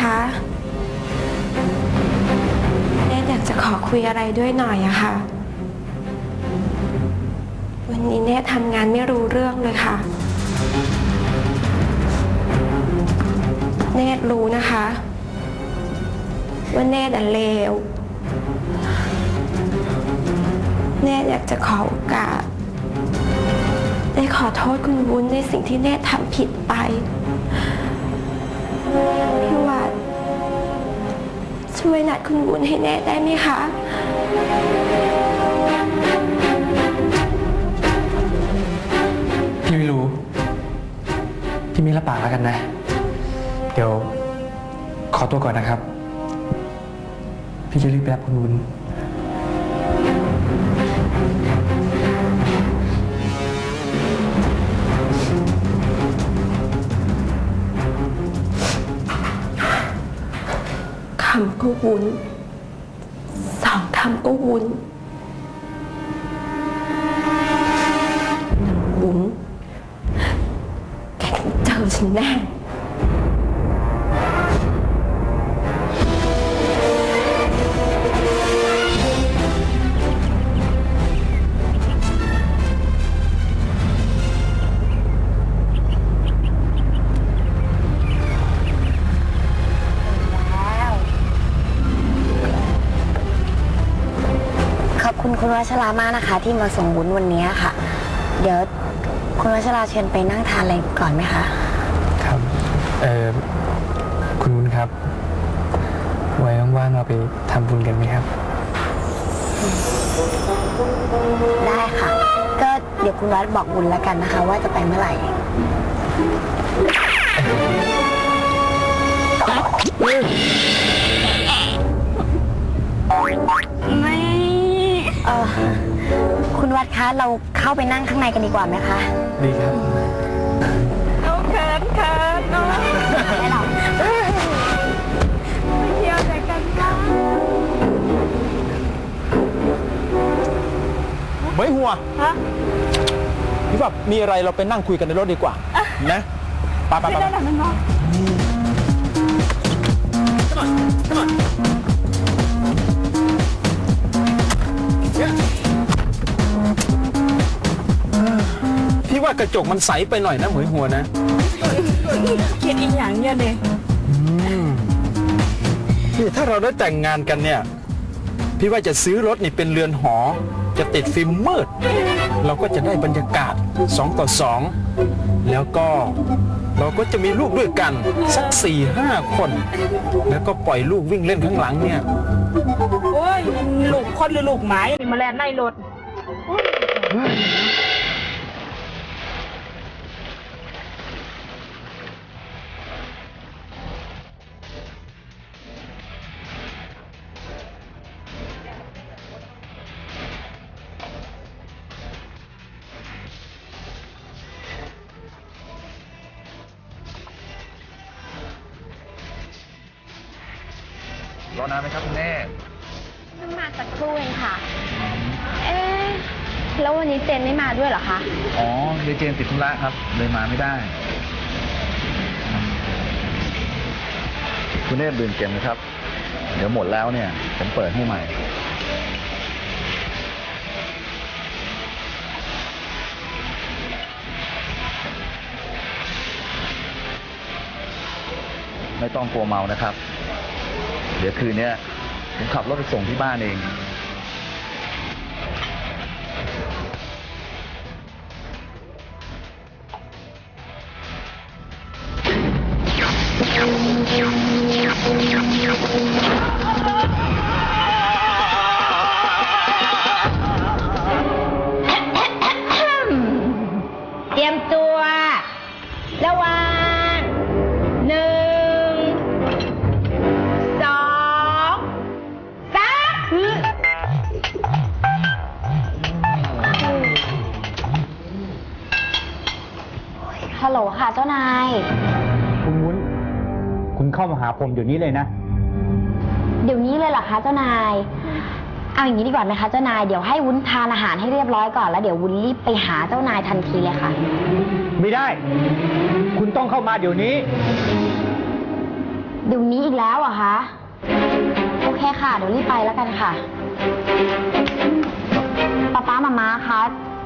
คะเนตอยากจะขอคุยอะไรด้วยหน่อยอะค่ะ วันนี้เนตทำงานไม่รู้เรื่องเลยค่ะ เนตรู้นะคะ ว่าเนตอะเลว เนตอยากจะขอโอกาส ได้ขอโทษคุณวุ้นในสิ่งที่เนตทำผิดไปพี่วัด ช่วยนัดคุณวุ้นให้แน่ได้ไหมคะ พี่ไม่รู้ พี่ไม่รับปากแล้วกันนะ เดี๋ยวขอตัวก่อนนะครับ พี่จะรีบไปรับคุณวุน ก็วุ้นสองคำก็วุ้นนางวุ้นแกต้องเจอฉันแน่ วัชรา มากนะคะ ที่มาส่งบุญวันนี้ค่ะ เดี๋ยวคุณวัชราเชิญไปนั่งทานอะไรก่อนไหมคะ ครับเอ่อคุณวุ้นครับ ไว้ว่างๆเราไปทำบุญกันไหมครับ ได้ค่ะ ก็เดี๋ยวคุณวัดบอกบุญแล้วกันนะคะ ว่าจะไปเมื่อไหร่ไวัดคะ เราเข้าไปนั่งข้างในกันดีกว่าไหมคะ ดีครับเอาเขินเขินเนาะไม่หรอกเที่ยวด้วยกันบ้างเหมยหัวพี่ว่ามีอะไรเราไปนั่งคุยกันในรถดีกว่า นะไปไปไปไป พี่ว่ากระจกมันใสไปหน่อยนะเหมยหัวนะคิดอีกอย่างเยอะเลยนี่ถ้าเราได้แต่งงานกันเนี่ย พี่ว่าจะซื้อรถนี่เป็นเรือนหอ จะติดฟิล์มมืด เราก็จะได้บรรยากาศ2ต่อ2แล้วก็เราก็จะมีลูกด้วยกันสัก4ี่ห้าคน แล้วก็ปล่อยลูกวิ่งเล่นข้างหลังเนี่ย โอ้ย ลูกคนหรือลูกหมานี่มาแล่นในรถ รอนานไหมครับคุณแม่เพิ่งมาสักครู่เองค่ะ เอ๊ะแล้ววันนี้เจนไม่มาด้วยเหรอคะ อ๋อเดยวเจนติดธุระครับ เลยมาไม่ได้ คุณเนตดื่มเกมนะครับ เดี๋ยวหมดแล้วเนี่ย ผมเปิดให้ใหม่ ไม่ต้องกลัวเมานะครับ เดี๋ยวคืนเนี้ยผมขับรถไปส่งที่บ้านเองเต โหลค่ะเจ้านาย คุณวุ้น คุณเข้ามาหาผมเดี๋ยวนี้เลยนะ เดี๋ยวนี้เลยเหรอคะเจ้านาย เอาอย่างนี้ดีกว่าไหมคะเจ้านาย เดี๋ยวให้วุ้นทานอาหารให้เรียบร้อยก่อนแล้วเดี๋ยววุ้นรีบไปหาเจ้านายทันทีเลยค่ะ ไม่ได้ คุณต้องเข้ามาเดี๋ยวนี้ เดี๋ยวนี้อีกแล้วเหรอะคะ โอเคค่ะ เดี๋ยวรีบไปแล้วกันค่ะป้าป้ามาม้าคะ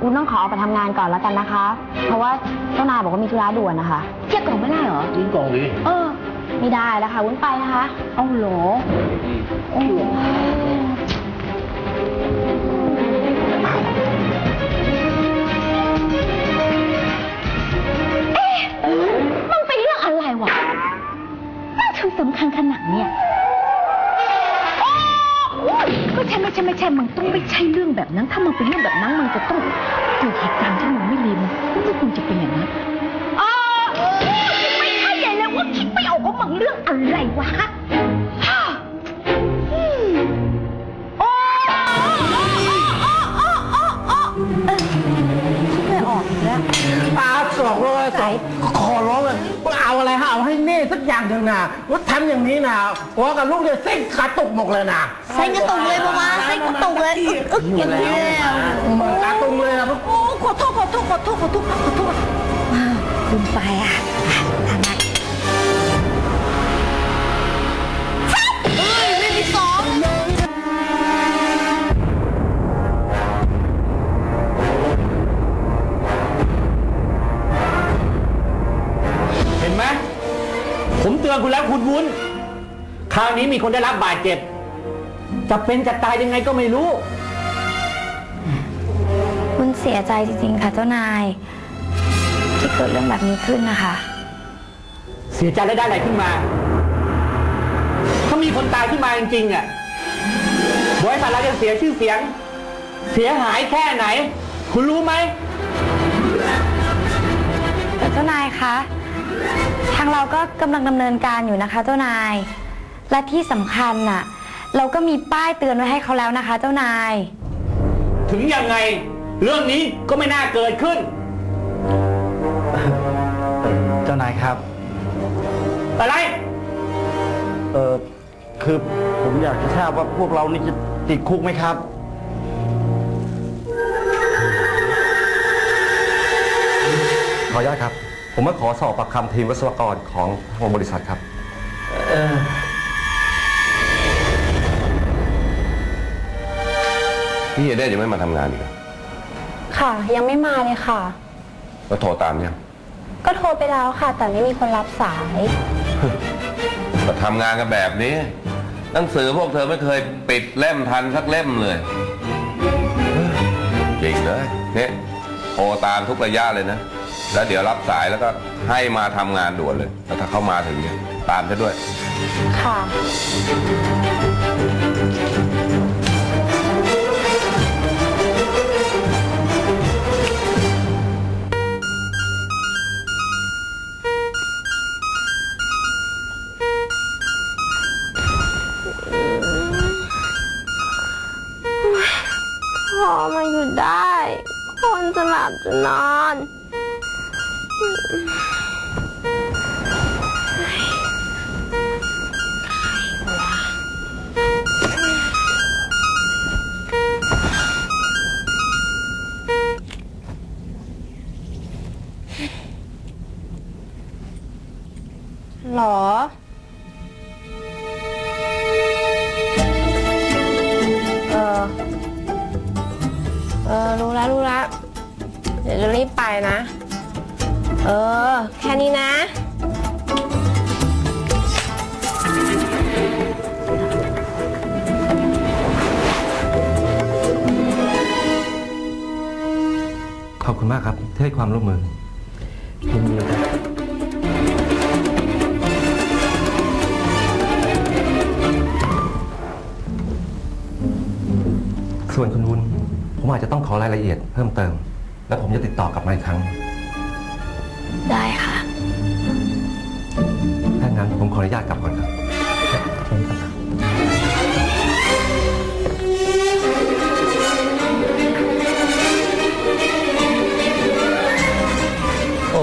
อุ้นต้องขอออกไปทำงานก่อนแล้วกันนะคะ เพราะว่าเจ้านายบอกว่ามีธุระด่วนนะคะเทียบกล่องไม่ได้เหรอยิงกล่องดิเออ ไม่ได้แล้วค่ะวุ้นไปนะคะเอาเหรอโอ้โหเอ๊ะมันเป็นเรื่องอะไรวะน่าถึงสำคัญขนาดเนี้ยโอ้ยไม่ ใช่ไม่ใช่ไม่ใช่มันต้องไม่ใช่เรื่องแบบนั้น ถ้ามันเป็นเรื่องแบบนั้นมันจะต้องเกิดเหตุการณ์ที่มันไม่ดีมันไม่ควรจะเป็นอย่างนั้นอ๋อคิดไม่ใช่ใหญ่เลยว่าคิดไม่ออกว่ามันเรื่องอะไรวะฮ่าอืมโอ้เออคิดไม่ออกอีกแล้วตาสองร้อยสองขอร้อง อย่างเถอะนะว่าทำอย่างนี้นะว่ากับลูกเนี่ยเส้นขาตกหมกเลยนะเส้นกระตุกเลยปะวะเส้นกระตุกเลยอึ๊กอย่างนี้เลยอะมันขาตรงเลยนะโอ้ขอโทษขอโทษขอโทษขอโทษขอโทษว้าวลืมไปอะ คราวนี้มีคนได้รับบาดเจ็บ จะเป็นจะตายยังไงก็ไม่รู้วุ้นเสียใจจริงๆ ค่ะเจ้านาย ที่เกิดเรื่องแบบนี้ขึ้นนะคะ เสียใจแล้วได้อะไรขึ้นมา ถ้ามีคนตายขึ้นมาจริงๆอะบริษัทเราจะเสียชื่อเสียง เสียหายแค่ไหน คุณรู้ไหมแต่เจ้านายคะ ทางเราก็กำลังดำเนินการอยู่นะคะเจ้านาย และที่สำคัญน่ะ เราก็มีป้ายเตือนไว้ให้เขาแล้วนะคะ เจ้านาย ถึงยังไง เรื่องนี้ก็ไม่น่าเกิดขึ้น เจ้านายครับ อะไร เออคือผมอยากจะทราบว่าพวกเรานี่จะติดคุกไหมครับ ขออนุญาตครับ ผมมาขอสอบปากคำทีมวิศวกรของทางบริษัทครับ เออ พี่เอเดนยังไม่มาทำงานอีกเหรอค่ะ ยังไม่มาเลยค่ะ แล้วโทรตามยังก็โทรไปแล้วค่ะ แต่ไม่มีคนรับสายมาทำงานกันแบบนี้ หนังสือพวกเธอไม่เคยปิดเล่มทันสักเล่มเลยจริงเลยเนี่ยโทรตามทุกระยะเลยนะ แล้วเดี๋ยวรับสายแล้วก็ให้มาทำงานด่วนเลย แล้วถ้าเข้ามาถึงเนี่ยตามฉันด้วย ค่ะ จ ยวจะรีบไปนะ เออ แค่นี้นะ ขอบคุณมากครับที่ให้ความร่วมมือยินดีครับส่วนคุณวุ้นผมอาจจะต้องขอรายละเอียดเพิ่มเติม แล้วผมจะติดต่อกลับมาอีกครั้ง ได้ค่ะ ถ้างั้นผมขออนุญาตกลับก่อนครับเชิญครับ โอ้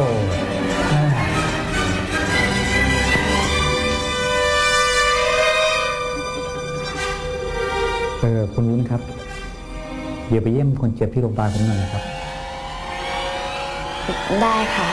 เออคุณวุ้นครับ เดี๋ยวไปเยี่ยมคนเจ็บที่โรงพยาบาลผมหน่อยนะครับ ได้ค่ะ